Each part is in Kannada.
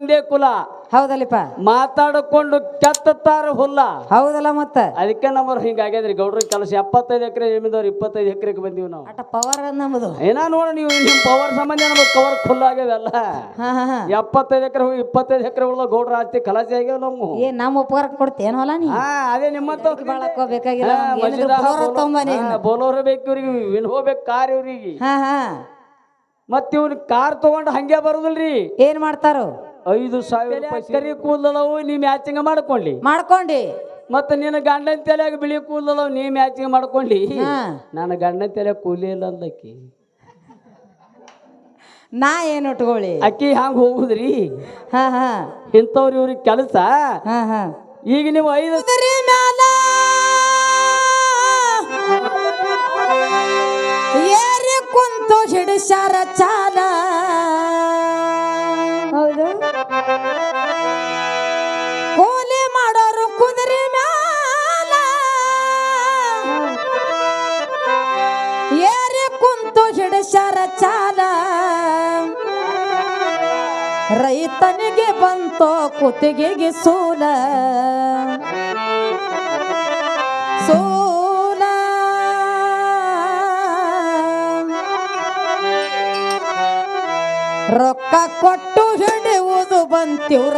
ಒಂದೇ ಕುಲ. ಹೌದಲ್ಲಿಪ್ಪ. ಮಾತಾಡಿಕೊಂಡು ಕೆತ್ತಾರ ಹುಲ್ಲ. ಹೌದಲ್ಲ ಮತ್ತ? ಅದಕ್ಕೆ ನಮ್ಮವ್ರು ಹಿಂಗಾಗ್ಯದ್ರಿ ಗೌಡ್ರ ಕೆಲಸ ಎಪ್ಪತ್ತೈದು ಎಕರೆ ಜಮೀನ್ದವ್ರು ಇಪ್ಪತ್ತೈದು ಎಕರೆಗೆ ಬಂದೀವಿ ನಾವು. ಅಟ ಪವರ್ ನಮ್ಮದು ಏನ ನೋಡ ನೀವು ನಿಮ್ಮ ಪವರ್ ಸಂಬಂಧ ನಮಗೆ ಕವರ್ ಫುಲ್ ಆಗ್ಯದಲ್ಲ ಎಪ್ಪತ್ತೈದು ಎಕರೆ ಹೋಗಿ ಇಪ್ಪತ್ತೈದು ಎಕರೆ ಉಳ್ದ ಗೌಡ್ರ ಆಸ್ತಿ ಕಲಾಸಿ ಆಗ್ಯಾವ ಏ ನಮ್ಮ ಉಪಕಾರ ಕೊಡ್ತೇನು ಹೊಲ ನೀ? ಅದೇ ನಿಮ್ಮಂತ ಬಾಳಕೋಬೇಕಾಗಿಲ್ಲ ಬೋಲೋರ್ ಬೇಕು ಇವ್ರಿಗೆ ವಿನ್ ಹೋಗ್ಬೇಕು ಕಾರ್ ಇವ್ರಿಗೆ. ಹಾ ಹಾ. ಮತ್ ಇವ್ನ ಕಾರ್ ತಗೊಂಡ್ ಹಂಗೆ ಬರುದಿಲ್ರಿ. ಏನ್ ಮಾಡ್ತಾರೋ? ಐದು ಸಾವಿರ ರೂಪಾಯಿ ಕರಿ ಕೂದಲವು ನೀ ಮ್ಯಾಚಿಂಗ್ ಮಾಡ್ಕೊಂಡ್ಲಿ ಮಾಡ್ಕೊಂಡಿ. ಮತ್ತೆ ನಿನ್ನ ಗಂಡನ ತಲೆಯಾಗ ಬಿಳಿ ಕೂದಲವು ನೀ ಮ್ಯಾಚಿಂಗ್ ಮಾಡ್ಕೊಳ್ಳಿ ಹಾ. ನನ್ನ ಗಂಡನ ತಲೆ ಕೂಲಿ ಇಲ್ಲ ಅಂದಕ್ಕಿ ನಾ ಏನು ಉಟ್ಕೊಳ್ಳಿ? ಅಕ್ಕಿ ಹಾಂಗ ಹೋಗುದ್ರಿ? ಹಾ ಹಾ. ಇಂಥವ್ರು ಇವ್ರಿಗೆ ಕೆಲಸ? ಹಾ ಹಾ. ಈಗ ನೀವು ಐದು ಕುದುರೆ ಮ್ಯಾಲ ಏರಿ ಕುಂತು ಹಿಡಿಸ್ಯಾರ ಚಾಲ ರೈತನಿಗೆ ಬಂತೋ ಕುತ್ತಿಗೆಗೆ ಸೂಲ. ಸೂಲ. ರೊಕ್ಕ ಕೊಟ್ಟು ಹಿಡಿಯುವುದು ಬಂತಿವ್ರ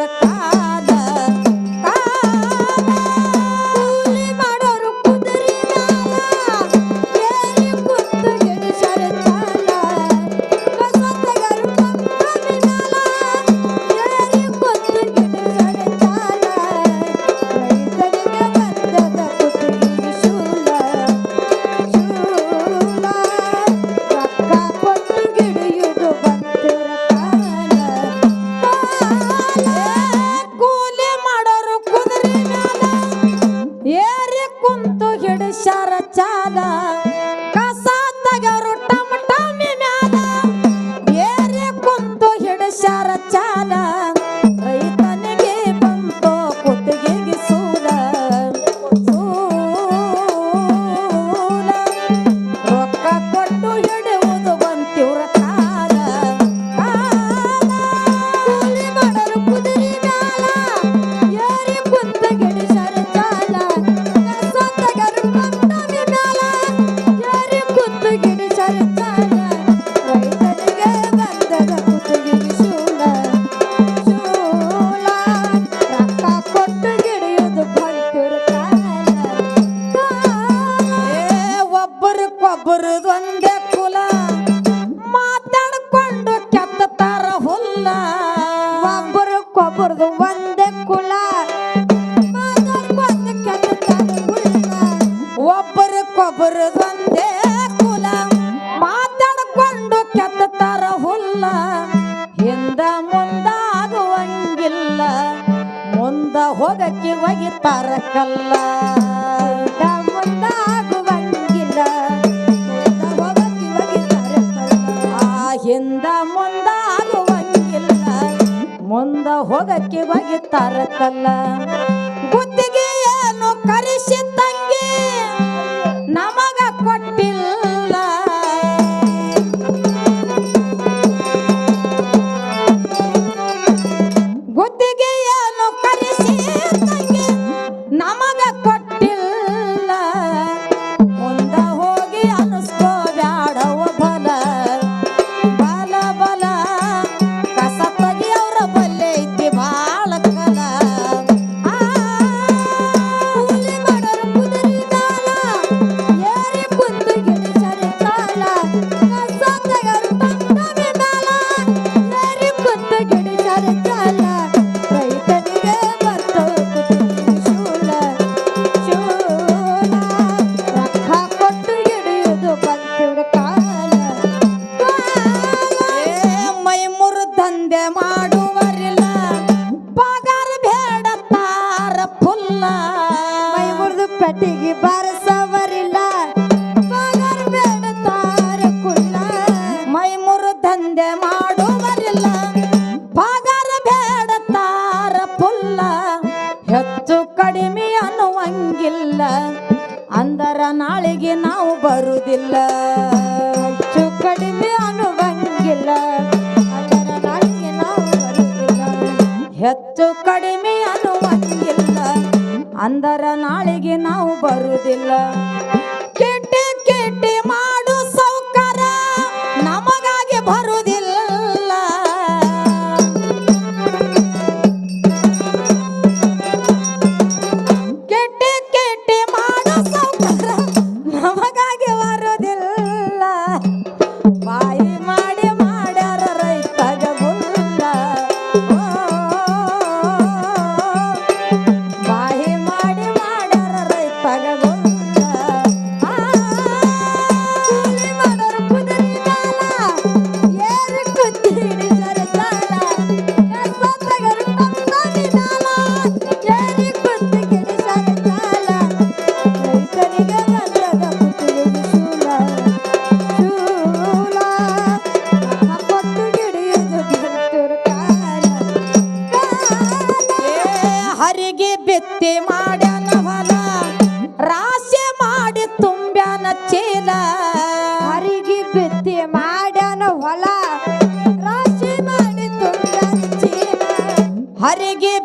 ಕುಂತು ಹಿಡಿಸ್ಯಾರ ಚಾಲ. ಹುಲ್ಲ ಹಿಂದ ಮುಂದಾಗುವಂಗಿಲ್ಲ. ಮುಂದ ಹೋಗಕ್ಕೆ ಒಗಿತಾರ ಕಲ್ಲ ಮುಂದಾಗುವಂಗಿಲ್ಲ. ಮುಂದ ಆಗುವಂಗಿಲ್ಲ ಮುಂದ ಹೋಗಕ್ಕೆ ಆ ಹಿಂದ ಮುಂದಾಗುವಂಗಿಲ್ಲ. ಮುಂದ ಹೋಗಕ್ಕೆ ಒಗಿತಾರ ಕಲ್ಲ ಗುತ್ತಿಗೆಯನ್ನು ಏನು ಮಾಡುವರಿಲ್ಲ. ಪಗಾರ ಬೇಡ ತಾರ ಪುಲ್ಲ. ಹೆಚ್ಚು ಕಡಿಮೆ ಅನ್ನುವಂಗಿಲ್ಲ. ಅಂದರ ನಾಳೆಗೆ ನಾವು ಬರುವುದಿಲ್ಲ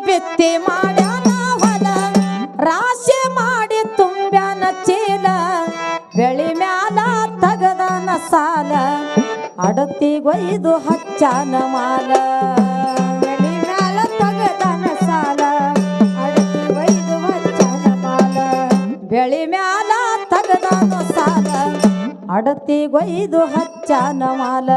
ಬಿತ್ತಿ ಮಾಡ್ಯಾನ ಹೊಲ, ರಾಶಿ ಮಾಡಿ ತುಂಬ್ಯಾನ ಚೀಲ, ಬೆಳಿ ಮ್ಯಾಲ ತಗದಾನ ಸಾಲ ಅಡತಿ ಅಡತಿಗೊಯ್ದು ಹಚ್ಚಾನ ಮಾಲ. ಬೆಳಿ ಮ್ಯಾಲ ತಗದಾನ ಸಾಲ ಅಡತಿಗೊಯ್ದು ಹಚ್ಚಾನ ಮಾಲ.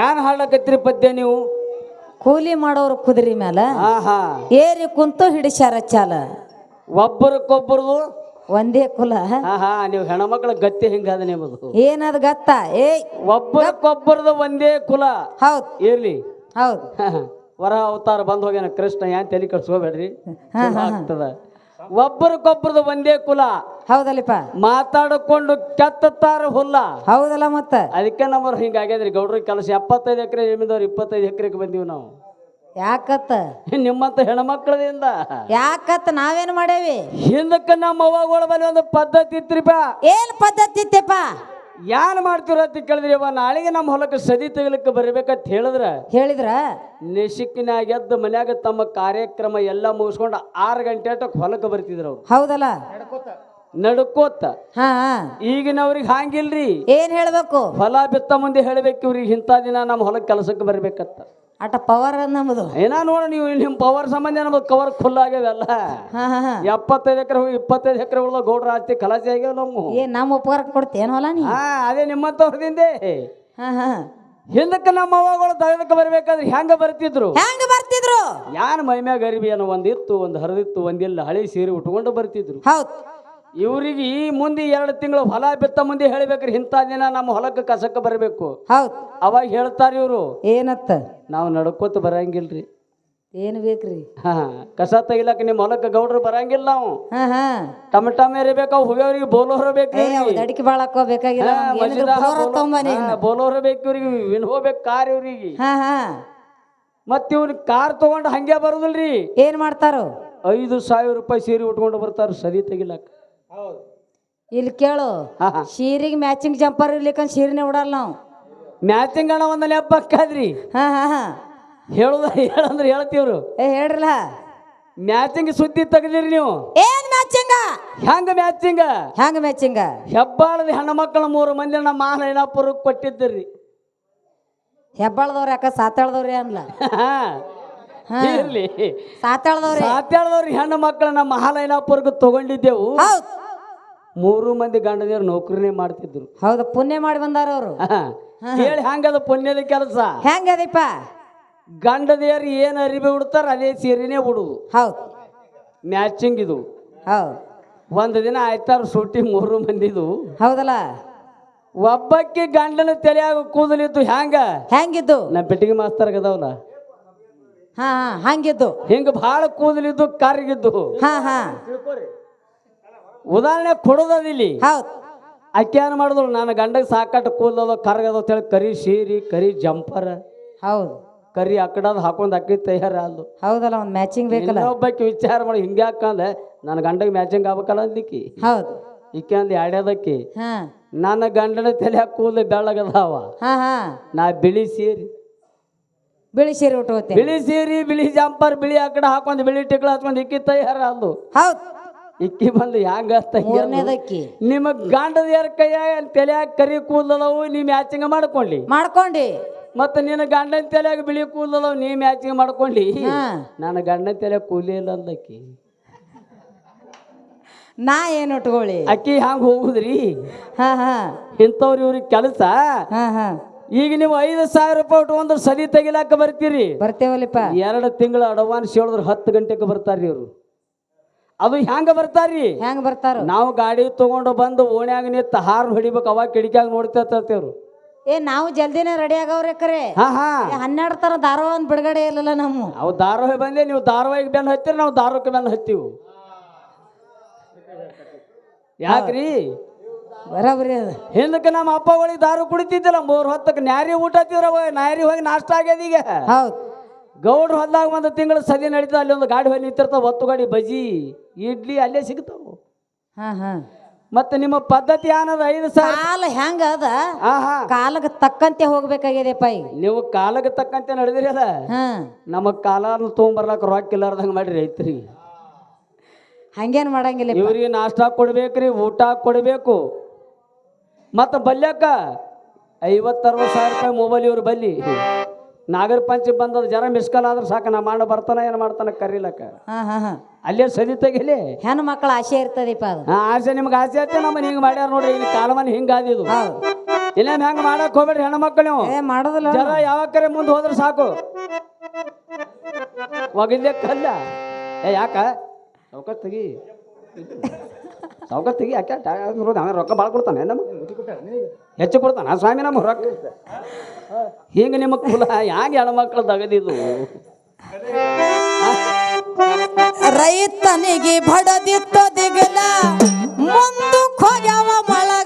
ಯಾನ್ ಹಾಡಕತ್ರಿ ಪದ್ಯ ನೀವು? ಕೂಲಿ ಮಾಡೋರು ಕುದುರೆ ಮ್ಯಾಲ ಹಾ ಹಾ ಏರಿ ಕುಂತು ಹಿಡಿಸ್ಯಾರ ಚಾಲ. ಒಬ್ಬರಕ್ಕೊಬ್ಬರದು ಒಂದೇ ಕುಲ. ಹಾ ಹಾ ನೀವು ಹೆಣ್ಮಕ್ಳ ಗತ್ತಿ ಹಿಂಗದ ನಿಮ್ಮದು? ಏನದ ಗತ್ತ? ಏಯ್ ಒಬ್ಬರಕ್ಕೊಬ್ಬರದು ಒಂದೇ ಕುಲ. ಹೌದ್. ಇರ್ಲಿ. ಹೌದ್. ವರ ಅವತಾರ ಬಂದ್ ಹೋಗ್ಯಾನ ಕೃಷ್ಣ ಏನ್ ತಲೆ ಕಟ್ಸ್ಕೋಬೇಡ್ರಿ. ಆಗ್ತದ. ಒಬ್ಬರಕ್ಕೊಬ್ಬರದು ಒಂದೇ ಕುಲ. ಹೌದಲ್ಲಿಪ್ಪ. ಮಾತಾಡಿಕೊಂಡು ಕೆತ್ತಾರ ಹುಲ್ಲ. ಹೌದಲ್ಲ ಮತ್ತ? ಅದಕ್ಕೆ ನಮ್ಮವ್ರು ಹಿಂಗಾಗ್ಯದ್ರಿ ಗೌಡ್ರ ಕೆಲಸ ಎಪ್ಪತ್ತೈದು ಎಕರೆ ಜಮೀನ್ದವ್ರು ಇಪ್ಪತ್ತೈದು ಎಕರೆಗೆ ಬಂದೀವಿ ನಾವು. ಯಾಕತ್ತ? ನಿಮ್ಮಂತ ಹೆಣ್ಮಕ್ಳದಿಂದ. ಯಾಕತ್ತ? ನಾವೇನ್ ಮಾಡೇವಿ? ಹಿಂದಕ್ಕೆ ನಮ್ಮ ಅವ್ವಗಳ ಬಳಿ ಒಂದು ಪದ್ಧತಿ ಇತ್ರಿಪ ಏನ್ ಪದ್ಧತಿ ಇತ್ತಪ್ಪ ಯಾನ್ ಮಾಡ್ತೀರ ಅಂತ ಕೇಳಿದ್ರಿ ಅವ ನಾಳೆಗೆ ನಮ್ಮ ಹೊಲಕ್ಕೆ ಸದಿ ತೆಗಿಲಿಕ್ಕೆ ಬರ್ಬೇಕಂತ ಹೇಳಿದ್ರ? ಹೇಳಿದ್ರ? ನಿಶಿಕ್ಕಿನಾಗ ಎದ್ದು ಮನ್ಯಾಗ ತಮ್ಮ ಕಾರ್ಯಕ್ರಮ ಎಲ್ಲ ಮುಗಿಸ್ಕೊಂಡು ಆರು ಗಂಟೆ ಅಟ್ಟಕ್ಕೆ ಹೊಲಕ್ಕೆ ಬರ್ತಿದ್ರು ಅವ್ರು. ಹೌದಲ್ಲ? ನಡ್ಕೋತ. ಈಗಿನವ್ರಿಗೆ ಹಾಂಗಿಲ್ರಿ. ಏನ್ ಹೇಳ್ಬೇಕು? ಹೊಲ ಬಿತ್ತ ಮುಂದೆ ಹೇಳ್ಬೇಕು ಇವ್ರಿಗೆ ಇಂಥ ದಿನ ನಮ್ಮ ಹೊಲಕ್ಕೆ ಕೆಲಸಕ್ಕೆ ಬರ್ಬೇಕತ್ತ ಅಟ ಪವರ್ ನಮ್ಮದು ಏನ ನೋಡ ನೀವು ನಿಮ್ಮ ಪವರ್ ಸಂಬಂಧ ನಮ್ದು ಕವರ್ ಫುಲ್ ಆಗ್ಯಾವೆಲ್ಲ ಹಾ ಎಪ್ಪತ್ತೈದು ಎಕರೆ ಇಪ್ಪತ್ತೈದು ಎಕರೆ ಉಳ್ದ ಗೌಡ್ರ ಆಸ್ತಿ ಕಲಾಸಿ ಆಗ್ಯಾವ ನಮ್ಮ ಏನ್ ನಮ್ಮ ಉಪಕಾರ ಕೊಡ್ತೇನು ಹೊಲ ನೀ? ಹಾ ಅದೇ ನಿಮ್ಮಂತವ್ರದಿಂದೆ. ಹಾ ಹಾ ಹಿಂದಕ್ಕೆ ನಮ್ಮ ಅವ್ವಗಳು ದಗದಕ್ಕೆ ಬರ್ಬೇಕಾದ್ರೆ ಹೆಂಗ ಬರ್ತಿದ್ರು? ಹೆಂಗ ಬರ್ತಿದ್ರು? ಯಾರ ಮೈಮ್ಯಾಗ ಅರಿವಿ ಏನೋ ಒಂದಿತ್ತು ಒಂದು ಹರಿದಿತ್ತು ಒಂದಿಲ್ಲ ಹಳಿ ಸೀರೆ ಉಟ್ಕೊಂಡು ಬರ್ತಿದ್ರು. ಹೌದ್. ಇವ್ರಿಗೆ ಈ ಮುಂದೆ ಎರಡು ತಿಂಗಳು ಹೊಲ ಬಿತ್ತ ಮುಂದೆ ಹೇಳ್ಬೇಕ್ರಿ. ಇಂಥ ದಿನ ನಮ್ಮ ಹೊಲಕ್ಕೆ ಕಸಕ್ಕೆ ಬರಬೇಕು. ಹೌದ್. ಅವಾಗ ಹೇಳ್ತಾರ ಇವರು. ಏನತ್ತ? ನಾವು ನಡ್ಕೋತ ಬರಂಗಿಲ್ರಿ. ಏನ್ ಬೇಕ್ರಿ? ಹಾ ಕಸ ತೆಗಿಲಕ್ಕ ನಿಮ್ಮ ಹೊಲಕ್ಕೆ ಗೌಡ್ರು ಬರಂಗಿಲ್ಲ ನಾವು. ಹಾ ಹಾ. ಟಮ ಟಮ ಇರಬೇಕು ಹುಗಿಯವ್ರಿಗೆ ಬೋಲೋರ್ ಬೇಕು ಬೇಕ್ರಿ ಅವ್ ಬೋಲೋರ್ ಬೇಕು ಇವ್ರಿಗೆ. ವಿನ್ ಹೋಗ್ಬೇಕು ಕಾರ್ ಇವ್ರಿಗೆ. ಹಾ ಹಾ. ಮತ್ ಇವ್ನ ಕಾರ್ ತಗೊಂಡು ಹಂಗೆ ಬರುದಿಲ್ರಿ. ಏನ್ ಮಾಡ್ತಾರ? ಐದು ಸಾವಿರ ರೂಪಾಯಿ ಸೀರೆ ಉಟ್ಕೊಂಡು ಬರ್ತಾರ ಸರಿ ತೆಗಿಲಕ್ಕ. ಇಲ್ಲಿ ಕೇಳು ಶೀರಿಗೆ ಮ್ಯಾಚಿಂಗ್ ಜಂಪರ್ ಇರ್ಲಿಕ್ಕಂದ್ ಶೀರಿನೇ ಉಡಲ್ಲ ನಾವು. ಮ್ಯಾಚಿಂಗ್ ಅಣ್ಣ ಒಂದಲ್ಲಿ ಹಬ್ಬಕ್ಕಾದ್ರಿ ಹಾ ಹಾ ಹಾ. ಹೇಳುದ ಹೇಳಂದ್ರೆ ಹೇಳ್ತೀವ್ರು. ಏ ಹೇಳ್ರಲ್ಲ. ಮ್ಯಾಚಿಂಗ್ ಸುದ್ದಿ ತೆಗ್ದಿರಿ ನೀವು. ಏನ್ ಮ್ಯಾಚಿಂಗ ಹೆಂಗ ಮ್ಯಾಚಿಂಗ ಹೆಂಗ ಮ್ಯಾಚಿಂಗ ಹೆಬ್ಬಾಳದ ಹೆಣ್ಣು ಮಕ್ಕಳ ಮೂರು ಮಂದಿ ನಮ್ಮ ಮಾನ ಏನಪ್ಪರು ಕೊಟ್ಟಿದ್ದರಿ. ಹೆಬ್ಬಾಳದವ್ರು ಯಾಕ ಸಾತಾಳ್ದವ್ರಿ ಅನ್ಲ? ಹಾ. ಇರ್ಲಿ. ಸಾತಾಳ್ದವ್ರಿ. ಸಾತ್ಯಾಳದವ್ರು ಹೆಣ್ಣು ಮಕ್ಕಳನ್ನ ಮಹಾಲೈನಾಪುರ್ಗೆ ತಗೊಂಡಿದ್ದೆವು. ಹೌದ್. ಮೂರು ಮಂದಿ ಗಂಡದಿಯರು ನೌಕರಿನೇ ಮಾಡ್ತಿದ್ರು. ಹೌದು ಪುಣ್ಯ ಮಾಡಿ ಬಂದಾರ ಅವರು. ಹೇಳಿ ಹಂಗದ ಪುಣ್ಯದ ಕೆಲಸ. ಹೆಂಗದಿಪ್ಪ ಗಂಡದಿಯರು ಏನು ಅರಿವಿ ಉಡ್ತಾರ ಅದೇ ಸೀರೆನೇ ಉಡುದು. ಹೌದು. ಮ್ಯಾಚಿಂಗ್ ಇದು. ಹೌದು. ಒಂದು ದಿನ ಆಯ್ತಾರ ಸುಟ್ಟಿ ಮೂರು ಮಂದಿದು. ಹೌದಲ್ಲ? ಒಬ್ಬಕ್ಕೆ ಗಂಡನ ತಲೆಯಾಗ ಕೂದಲಿದ್ದು ಹ್ಯಾಂಗ? ಹೆಂಗಿದ್ದು ನಮ್ಮ ಪೆಟ್ಟಿಗೆ ಮಾಸ್ತರ್ ಗದವಲ್ಲ ಹಾ ಹಾ ಹಂಗಿದ್ದು ಹಿಂಗ ಭಾಳ ಕೂದಲಿದ್ದು ಕರ್ಗಿದ್ದು. ಹಾ ಹಾ. ಉದಾಹರಣೆ ಕೊಡೋದಿಲ್ಲಿ ಹೌದು. ಅಕ್ಕಿ ಏನು ಮಾಡಿದ್ರು ನನ್ನ ಗಂಡಗೆ ಸಾಕಟ್ಟು ಕೂದಲದ ಕರ್ಗದ ಅಂತೇಳಿ ಕರಿ ಸೀರಿ ಕರಿ ಜಂಪರ್ ಹೌದು. ಕರಿ ಅಕ್ಕಡದ್ ಹಾಕೊಂಡ್ ಅಕ್ಕಿ ತಯಾರ ಅಲ್ಲು ಹೌದಲ್ಲ ಒಂದು ಮ್ಯಾಚಿಂಗ್ ಬೇಕಲ್ಲ? ಇನ್ನೊಬ್ಬಕ್ಕೆ ವಿಚಾರ ಮಾಡಿ ಹಿಂಗೆ ಹಾಕಂದ್ರೆ ನನ್ನ ಗಂಡಗೆ ಮ್ಯಾಚಿಂಗ್ ಆಗ್ಬೇಕಲ್ಲ ಅಂದಿಕ್ಕಿ ಹೌದು. ಈಕೆ ಅಂದ್ ಹಾ. ನನ್ನ ಗಂಡನ ತಲೆ ಕೂದಲು ಬೆಳ್ಳಗದಾವ. ನಾ ಬಿಳಿ ಸೀರಿ. ಬಿಳಿ ಸೀರೆ ಉಟ್ಕೋತೆ ಬಿಳಿ ಸೀರಿ ಬಿಳಿ ಜಂಪರ್ ಬಿಳಿ ಅಕ್ಕಡ ಹಾಕೊಂಡ್ ಬಿಳಿ ಟಿಕ್ಳ ಹಾಕೊಂಡ್ ಇಕ್ಕಿ ತಯಾರ ಅಲ್ಲು ಹೌದ್. ಇಕ್ಕಿ ಬಂದು ಹ್ಯಾಂಗ? ಮೂರನೇದಕ್ಕಿ. ನಿಮ್ಮ ಗಂಡದ ಯಾರ ಕೈಯಾಗ ತಲೆಯಾಗ ಕರಿ ಕೂದಲವು ನೀ ಮ್ಯಾಚಿಂಗ್ ಮಾಡ್ಕೊಂಡಿ ಮಾಡ್ಕೊಂಡಿ. ಮತ್ತ ನಿನ್ನ ಗಂಡನ ತಲೆಯಾಗ ಬಿಳಿ ಕೂದಲವು ನೀ ಮ್ಯಾಚಿಂಗ್ ಮಾಡ್ಕೊಂಡಿ ನನ್ನ ಗಂಡನ ತಲೆ ಕೂಲಿ ಇಲ್ಲ ಅಂದಕ್ಕಿ ನಾ ಏನು ಇಟ್ಕೊಳ್ಳಿ ಅಕ್ಕಿ ಹ್ಯಾಂಗ ಹೋಗುದ್ರಿ? ಹಾ ಹಾ. ಇಂಥವ್ರು ಇವ್ರಿಗೆ ಕೆಲಸ? ಈಗ ನೀವು ಐದು ಸಾವಿರ ರೂಪಾಯಿ ಇಟ್ಕೊಂಡು ಸದಿ ತೆಗಿಲಾಕ ಬರ್ತೀರಿ? ಬರ್ತೇವಲ್ಲಿಪ್ಪ. ಎರಡು ತಿಂಗಳ ಅಡ್ವಾನ್ಸ್ ಹೇಳಿದ್ರೆ ಹತ್ತು ಗಂಟೆಗೆ ಬರ್ತಾರ್ರಿ ಇವರು. ಅದು ಹ್ಯಾಂಗ ಬರ್ತಾರ್ರಿ? ಹೆಂಗ್ ಬರ್ತಾರ? ನಾವು ಗಾಡಿ ತಗೊಂಡು ಬಂದು ಓಣ್ಯಾಗ ನಿಂತು ಹಾರ್ನ್ ಹೊಡಿಬೇಕು ಅವಾಗ ಕಿಡಿಕ್ಯಾಗ ನೋಡ್ತೇವ್ರು ಏ ನಾವು ಜಲ್ದಿನೇ ರೆಡಿ ಆಗವ್ರೆ ಕರೆ. ಹಾ ಹಾ. ಹನ್ನೆರಡು ತರ ಧಾರವಾಡ ಒಂದ್ ಬಿಡುಗಡೆ ಇಲ್ಲಲ್ಲ ನಮ್ಮ. ಅವು ಧಾರಾವಾಹಿ ಬಂದೆ ನೀವು ಧಾರಾವಾಹಿಗೆ ಬೆನ್ನು ಹತ್ತಿರ ನಾವು ಧಾರವಾಹಕ್ಕೆ ಬೆನ್ನು ಹತ್ತೀವಿ. ಯಾಕ್ರಿ? ಬರಬ್ರಿ ಅದು. ಹಿಂದಕ್ಕೆ ನಮ್ಮ ಅಪ್ಪಗಳಿಗೆ ದಾರು ಕುಡಿತಿದ್ದಿಲ್ಲ ಮೂರು ಹೊತ್ತಕ್ಕೆ ನ್ಯಾರಿ ಊಟ ಹತ್ತಿದ್ರವ ನ್ಯಾರಿ ಹೋಗಿ ನಾಷ್ಟ ಆಗ್ಯದ ಈಗ. ಹೌದ್. ಗೌಡ್ರು ಹೊಲ್ದಾಗ ಒಂದು ತಿಂಗಳು ಸದಿ ನಡೀತದ ಅಲ್ಲಿ ಒಂದು ಗಾಡಿ ಹೊಲಿ ನಿಂತಿರ್ತಾವ ಒತ್ತು ಗಾಡಿ ಬಜಿ ಇಡ್ಲಿ ಅಲ್ಲೇ ಸಿಗ್ತಾವ. ಹಾ ಹಾ. ಮತ್ತೆ ನಿಮ್ಮ ಪದ್ಧತಿ ಏನದ? ಐದು ಸಾಲ ಕಾಲ ಹೆಂಗ ಅದ? ಹಾ ಹಾ. ಕಾಲಕ್ಕೆ ತಕ್ಕಂತೆ ಹೋಗ್ಬೇಕಾಗ್ಯದಪ್ಪ ಪೈ. ನೀವು ಕಾಲಕ್ಕೆ ತಕ್ಕಂತೆ ನಡೆದಿರಿ ಅದ? ಹಾ. ನಮ್ಮ ಕಾಲನ ತಗೊಂಬರ್ಲಾಕ ರೊಕ್ಕ ಇಲ್ಲಾರ್ದಂಗ ಮಾಡಿ ರೈತರಿ. ಹಂಗೇನ್ ಮಾಡಂಗಿಲ್ಲ ಇವ್ರಿಗೆ ನಾಷ್ಟ ಕೊಡ್ಬೇಕ್ರಿ ಊಟ ಕೊಡಬೇಕು. ಮತ್ತ ಬಲ್ಯಾಕ ಐವತ್ತು ಅರವತ್ತು ಸಾವಿರ ರೂಪಾಯಿ ಮೊಬೈಲ್ ಇವ್ರು ಬಲ್ಲಿ. ನಾಗರ ಪಂಚಮಿ ಬಂದದ ಜನ ಮಿಸ್ಕಾಲ್ ಆದ್ರೆ ಸಾಕು ನಾ ಮಾಡ ಬರ್ತಾನ ಏನು ಮಾಡ್ತಾನ ಕರೀಲಕ್ಕ. ಹಾ ಹಾ ಹಾ. ಅಲ್ಲೇ ಸದಿ ತೆಗಿಲಿ. ಹೆಣ್ಣು ಮಕ್ಕಳ ಆಸೆ ಇರ್ತದಪ್ಪ ಅದು. ಆಸೆ ನಿಮ್ಗೆ ಆಸೆ ಆಯ್ತು ನಮ್ಮ ಹಿಂಗೆ ಮಾಡ್ಯಾರ ನೋಡ್ರಿ ಈಗ ಕಾಲಮಾನ ಹಿಂಗೆ ಆದಿದು. ಹೌದು. ಇನ್ನೇನು ಹೆಂಗೆ ಮಾಡಕ್ ಹೋಗ್ಬೇಡ್ರಿ ಮಕ್ಕಳು ನೀವು. ಏ ಮಾಡೋದಿಲ್ಲ ಜನ ಯಾವ ಕರೆ ಮುಂದೆ ಹೋದ್ರೆ ಸಾಕು. ಒಗಿದ್ದೆ ಕಲ್ಲ. ಏ ಯಾಕ? ಅವಕಾಶ ತೆಗಿ. ಸಾವ್ಕಾಸ್ ತೆಗಿ ಯಾಕೆ ಅವ ರೊಕ್ಕ ಭಾಳ ಕೊಡ್ತಾನೆ ನಮ್ಮ ಹೆಚ್ಚು ಕೊಡ್ತಾನೆ? ಸ್ವಾಮಿ ನಮ್ಮ ರೊಕ್ಕ. ಹಿಂಗೆ ನಿಮ್ಮ ಕುಲ ಹ್ಯಾಂಗೆ ಹೆಣ್ಮಕ್ಳು ತಗದಿದ್ದು? ರೈತನಿಗೆ ಬಡದಿತ್ತ ದಿಗಲ, ಮುಂದಕ್ಕೆ ಹೋಗ್ಯಾವ ಮಳೆಗಾಲ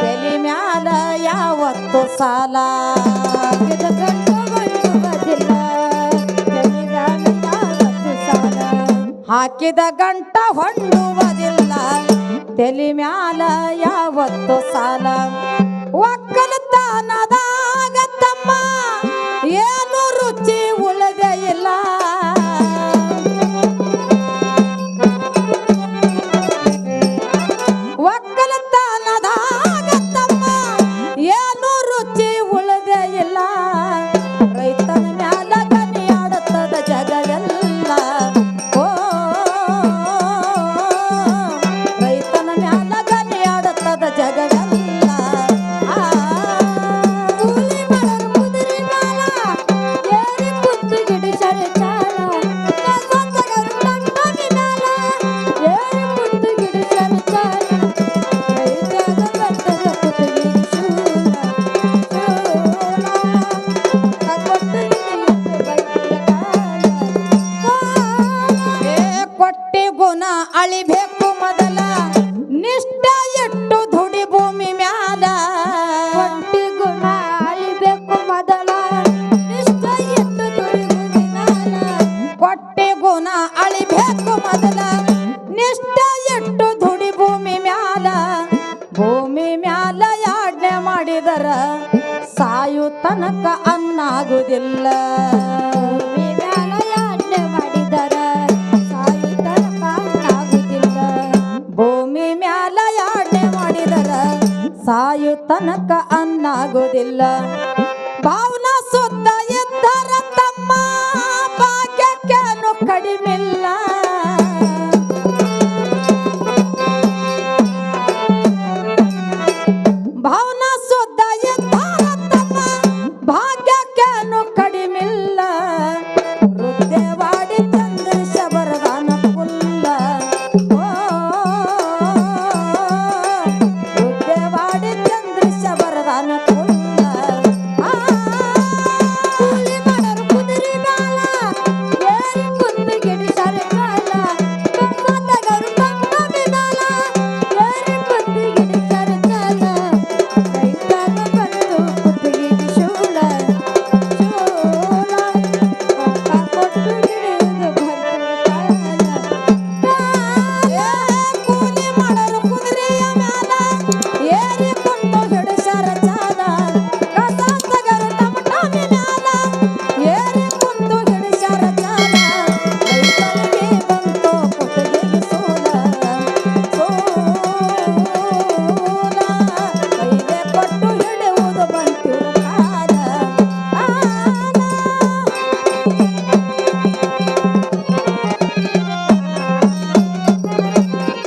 ತಲೆ ಮ್ಯಾಲ ಯಾವತ್ತು ಸಾಲ. ಮ್ಯಾಲ ಯಾವತ್ತು ಸಾಲ. ಹಾಕಿದ ಗಂಟ ಹೊಂಡುವುದಿಲ್ಲ ತಲೆ ಮ್ಯಾಲ ಯಾವತ್ತು ಸಾಲ. ಗುಣ ಅಳಿಬೇಕು love.